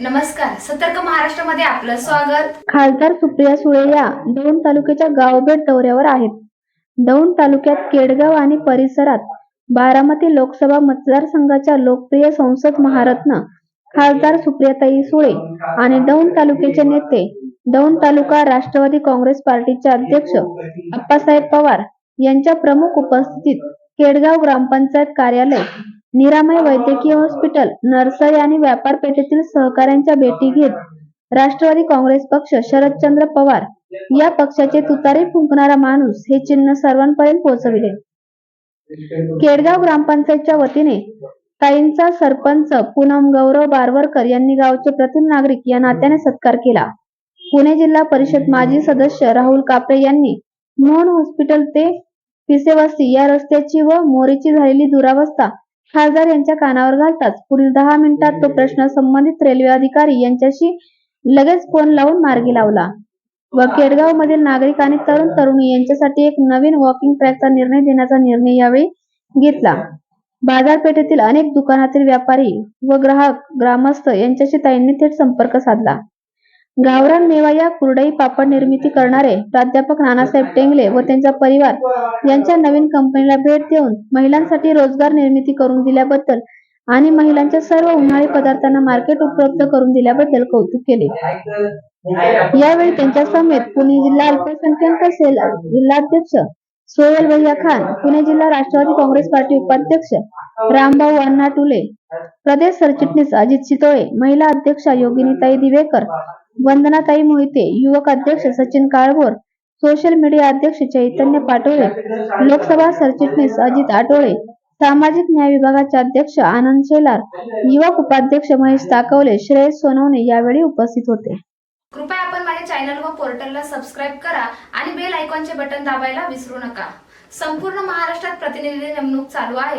नमस्कार सतर्क महाराष्ट्रामध्ये आपलं स्वागत. खासदार सुप्रिया सुळे या दौंड तालुक्याच्या गावभेट दौऱ्यावर आहेत. दौंड तालुक्यात केडगाव आणि परिसरात बारामती लोकसभा मतदारसंघाच्या लोकप्रिय संसद महारत्न खासदार सुप्रियाताई सुळे आणि दौंड तालुक्याचे नेते दौंड तालुका राष्ट्रवादी काँग्रेस पार्टीचे अध्यक्ष अप्पासाहेब पवार यांच्या प्रमुख उपस्थितीत केडगाव ग्रामपंचायत कार्यालय निरामय वैद्यकीय हॉस्पिटल नर्सरी आणि व्यापार पेठेतील सहकाऱ्यांच्या भेटी घेत राष्ट्रवादी काँग्रेस पक्ष शरदचंद्र पवार या पक्षाचे तुतारे फुंकणारा माणूस हे चिन्ह सर्वांपर्यंत पोहोचविले. केडगाव ग्रामपंचायतच्या वतीने ताईंचा सरपंच पूनम गौरव बारवरकर यांनी गावचे प्रथम नागरिक या नात्याने सत्कार केला. पुणे जिल्हा परिषद माजी सदस्य राहुल कापरे यांनी मोहन हॉस्पिटल ते पिसेवस्ती या रस्त्याची व मोरीची झालेली दुरावस्था खासदार यांच्या कानावर घालताच. पुढील दहा मिनिटात तो प्रश्न संबंधित रेल्वे अधिकारी यांच्याशी लगेच फोन लावून मार्गी लावला. व केडगाव मधील नागरिक आणि तरुण तरुणी यांच्यासाठी एक नवीन वॉकिंग ट्रॅकचा निर्णय देण्याचा निर्णय यावेळी घेतला. बाजारपेठेतील अनेक दुकानातील व्यापारी व ग्राहक ग्रामस्थ यांच्याशी ताईंनी थेट संपर्क साधला. गावरान मेवा या कुरडई पापड निर्मिती करणारे प्राध्यापक नानासाहेब टेंगले व त्यांचा परिवार यांच्या नवीन कंपनीला भेट देऊन महिलांसाठी रोजगार निर्मिती करून दिल्याबद्दल आणि महिलांच्या सर्व उन्हाळी पदार्थांना मार्केट उपलब्ध करून दिल्याबद्दल कौतुक केले. यावेळी त्यांच्या समेत पुणे जिल्हा अल्पसंख्याक सेल जिल्हाध्यक्ष सोहेल भैया खान पुणे जिल्हा राष्ट्रवादी काँग्रेस पार्टी उपाध्यक्ष रामभाऊ अण्णा टुले प्रदेश सरचिटणीस अजित चितोळे महिला अध्यक्षा योगिनीताई दिवेकर वंदनाताई मोहिते युवक अध्यक्ष सचिन काळभोर सोशल मीडिया अध्यक्ष चैतन्य पाटोळे लोकसभा सरचिटणीस अजित आटोळे सामाजिक न्याय विभागाचे अध्यक्ष आनंद शेलार युवक उपाध्यक्ष महेश ताकवले श्रेयस सोनवणे यावेळी उपस्थित होते. कृपया आपण माझ्या चॅनल व पोर्टलला सबस्क्राईब करा आणि बेल आयकॉनचे बटन दाबायला विसरू नका. संपूर्ण महाराष्ट्रात प्रतिनिधी नेमणूक चालू आहे.